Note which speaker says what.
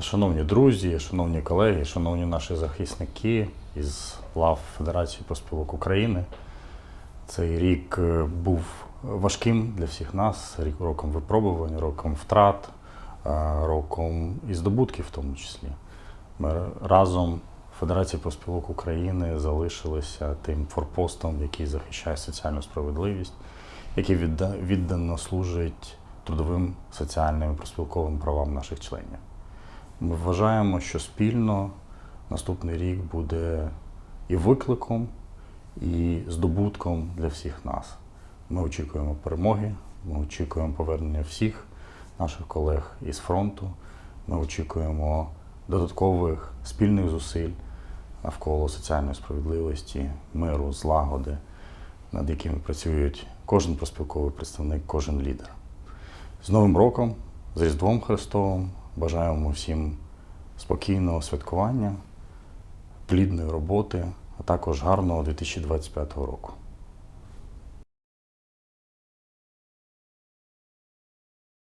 Speaker 1: Шановні друзі, шановні колеги, шановні наші захисники із лав Федерації профспілок України. Цей рік е, був важким для всіх нас, рік роком випробувань, роком втрат, е, роком і здобутків в тому числі. Ми разом Федерація профспілок України залишилися тим форпостом, який захищає соціальну справедливість, який віддано служить трудовим, соціальним і профспілковим правам наших членів. Ми вважаємо, що спільно наступний рік буде і викликом, і здобутком для всіх нас. Ми очікуємо перемоги, ми очікуємо повернення всіх наших колег із фронту. Ми очікуємо додаткових спільних зусиль навколо соціальної справедливості, миру, злагоди, над якими працюють кожен проспілковий представник, кожен лідер. З Новим роком, з Різдвом Христовим бажаємо всім спокійного святкування, плідної роботи, а також гарного 2025 року.